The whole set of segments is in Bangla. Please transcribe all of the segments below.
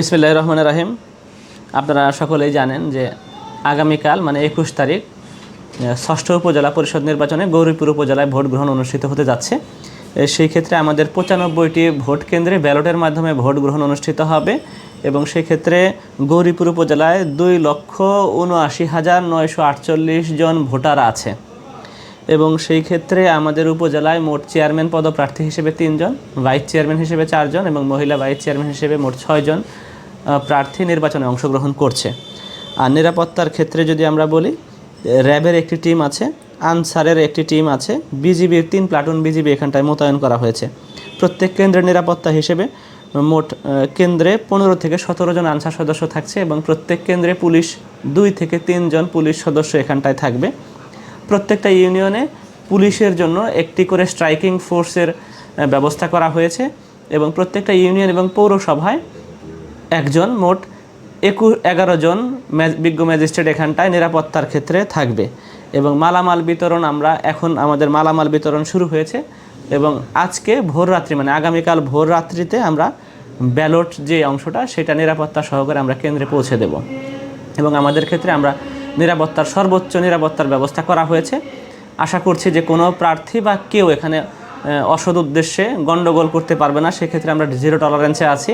বিসমিল্লাহ রহমান রাহিম। আপনারা সকলেই জানেন যে আগামীকাল মানে একুশ তারিখ, ষষ্ঠ উপজেলা পরিষদ নির্বাচনে গৌরীপুর উপজেলায় ভোট গ্রহণ অনুষ্ঠিত হতে যাচ্ছে। সেই ক্ষেত্রে আমাদের পঁচানব্বইটি ভোট কেন্দ্রে ব্যালটের মাধ্যমে ভোট গ্রহণ অনুষ্ঠিত হবে এবং সেই ক্ষেত্রে গৌরীপুর উপজেলায় দুই লক্ষ উনআশি হাজার নয়শো আটচল্লিশ জন ভোটার আছে। এবং সেই ক্ষেত্রে আমাদের উপজেলায় মোট চেয়ারম্যান পদপ্রার্থী হিসেবে তিনজন, ভাইস চেয়ারম্যান হিসেবে চারজন এবং মহিলা ভাইস চেয়ারম্যান হিসেবে মোট ছয়জন প্রার্থী নির্বাচনে অংশগ্রহণ করছে। আর নিরাপত্তার ক্ষেত্রে যদি আমরা বলি, র্যাবের একটি টিম আছে, আনসারের একটি টিম আছে, বিজিবির তিন প্লাটুন বিজিবি এখানটায় মোতায়েন করা হয়েছে। প্রত্যেক কেন্দ্রের নিরাপত্তা হিসেবে মোট কেন্দ্রে পনেরো থেকে সতেরো জন আনসার সদস্য থাকছে এবং প্রত্যেক কেন্দ্রে পুলিশ দুই থেকে তিনজন পুলিশ সদস্য এখানটায় থাকবে। প্রত্যেকটা ইউনিয়নে পুলিশের জন্য একটি করে স্ট্রাইকিং ফোর্সের ব্যবস্থা করা হয়েছে এবং প্রত্যেকটা ইউনিয়ন এবং পৌরসভায় একজন মোট একু এগারো জন বিজ্ঞ ম্যাজিস্ট্রেট এখানটায় নিরাপত্তার ক্ষেত্রে থাকবে। এবং মালামাল বিতরণ আমরা এখন আমাদের মালামাল বিতরণ শুরু হয়েছে। এবং আজকে ভোর রাত্রি মানে আগামীকাল ভোর রাত্রিতে আমরা ব্যালট যে অংশটা, সেটা নিরাপত্তা সহকারে আমরা কেন্দ্রে পৌঁছে দেব। এবং আমাদের ক্ষেত্রে আমরা নিরাপত্তার সর্বোচ্চ নিরাপত্তার ব্যবস্থা করা হয়েছে। আশা করছি যে কোনো প্রার্থী বা কেউ এখানে অসৎ উদ্দেশ্যে গণ্ডগোল করতে পারবে না। সেক্ষেত্রে আমরা জিরো টলারেন্সে আছি।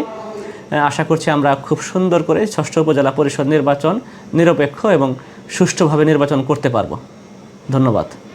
আশা করছি আমরা খুব সুন্দর করে ষষ্ঠ উপজেলা পরিষদ নির্বাচন নিরপেক্ষ এবং সুষ্ঠুভাবে নির্বাচন করতে পারব। ধন্যবাদ।